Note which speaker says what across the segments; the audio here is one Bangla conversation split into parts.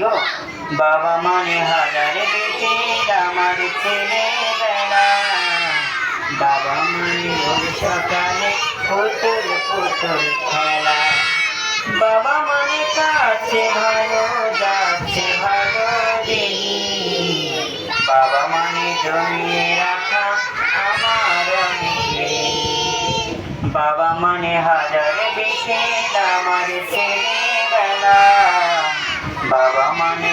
Speaker 1: গো বাবা মানে হাজার বেটে আমার ছেলেবেলা। বাবা মানে রোজ সকালে পুতুল পুতুল খেলা। বাবা মানে কাছে ভালো, যাচ্ছে ভালো বাবা মানে জমিয়ে রাখা আমার বাবা মানে হাজার বেশি আমার ছেলেবেলা বাবা মানে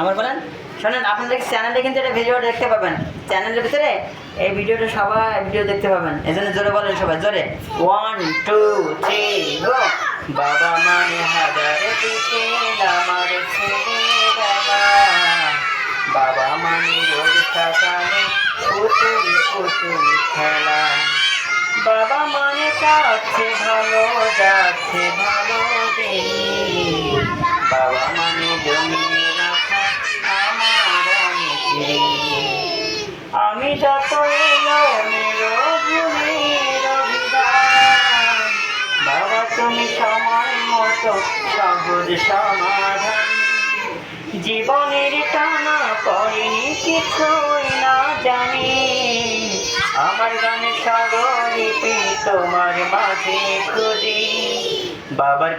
Speaker 1: আবার বলেন, শোনেন, আপনাদের চ্যানেলে কিন্তু এটা ভিডিও দেখতে পাবেন। চ্যানেলের ভিতরে এই ভিডিওটা সবাই ভিডিও দেখতে পাবেন। এই জন্য জোরে বলেন সবাই, জোরে। ওয়ান টু থ্রি গো বাবা মানে হাজার বিকেল আমার বাবা মানে রোজ সকালে পুতুল পুতুল খেলা। বাবা মানে কাছে ভালো যাচ্ছে, ভালো দিন বাবা, তুমি সময় মতো জীবনের টানা পড়েনি কিছুই না জানি। আমার গানে স্বরলিপি তোমার মাঝে খুঁজি। বাবার